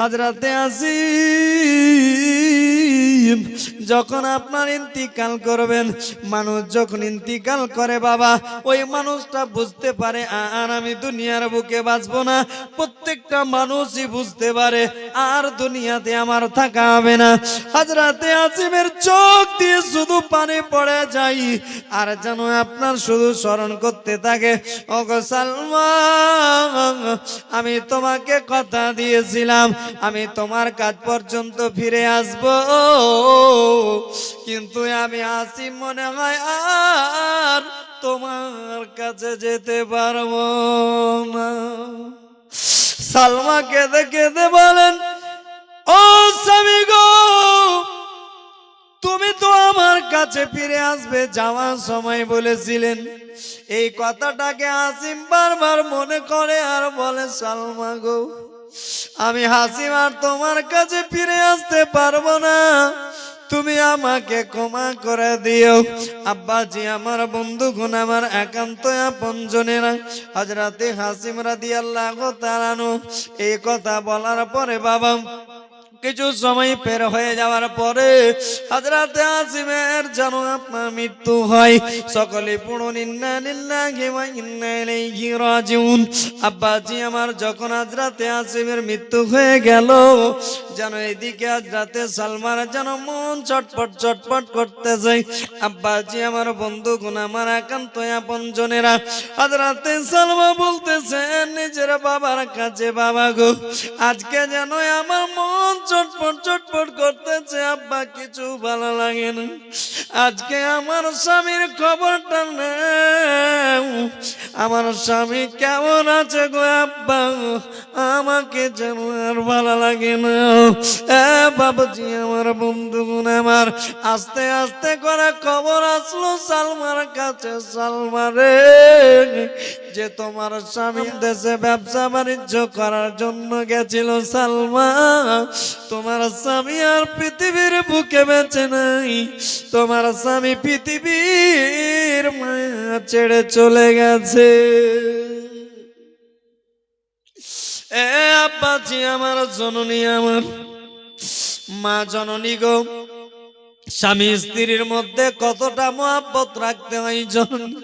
হাজরাতে যখন আপনার ইন্তিকাল করবেন, মানুষ যখন ইন্তিকাল করে বাবা, ওই মানুষটা বুঝতে পারে আর আমি দুনিয়ার বুকে বাঁচবো না। প্রত্যেকটা মানুষই বুঝতে পারে, আর দুনিয়াতে আমার থাকা হবে না। হাজরাতে আসিমের চোখ দিয়ে শুধু পানি পড়ে যাই আর যেন আপনার শুধু স্মরণ করতে থাকে, ওগো সালমান, আমি তোমাকে কথা দিয়েছিলাম, আমি তোমার কাজ পর্যন্ত ফিরে আসব। কিন্তু আমি আসি মনে হয় আর তোমার কাছে যেতে পারব না। সালমা কেঁদে কেঁদে বলেন কাছে ফিরে আসবে, যাওয়ার সময় বলেছিলেন, এই কথাটাকে আসিম বারবার মনে করে আর বলে, সালমা গো, আমি হাসিম আর তোমার কাছে ফিরে আসতে পারব না। তুমি আমাকে ক্ষমা করে দিও। আব্বাজি, আমার বন্ধুগণ, আমার একান্ত আপনজনেরা হজরতে হাসিম রাদি আল্লাহ তালানু এই কথা বলার পরে বাবা কিছু সময় পের হয়ে যাওয়ার পরে হাজরাতে আসিমের যেন আপনার মৃত্যু হয়। সকলে ইলাইহি আব্বাজি আমার যখন হাজরাতে আসিমের মৃত্যু হয়ে গেল, যেন এদিকে হাজরাতে সালমার যেন মন চটপট চটপট করতে করতেছে। আব্বাজি আমার বন্ধু গুণ আমার একান্ত আপন জনেরা। হাজরাতে সালমা বলতেছে, নিজের বাবার কাছে বাবা গো, আজকে যেন আমার মন চটপট চটপট করতেছে, আব্বা কিছু ভালো লাগে না। আজকে আমার স্বামীর খবরটা নেও। আমার স্বামী কেমন আছে গো আব্বা? আমাকে যেন আর ভালো লাগে না। বাবাজি, আমার বন্ধুগুণ আমার। আস্তে আস্তে করে খবর আসলো সালমার কাছে সালমারে যে তোমার স্বামী দেশে ব্যবসা বাণিজ্য করার জন্য গেছিল সালমা, তোমার স্বামী আর পৃথিবীর বুকে বেঁচে নাই। তোমার স্বামী পৃথিবীর মায়া ছেড়ে চলে গেছে। এ আব্বাজি আমার জননী, আমার মা জননী গো, স্বামী স্ত্রীর মধ্যে কতটা মহাব্বত রাখতে হয় জননী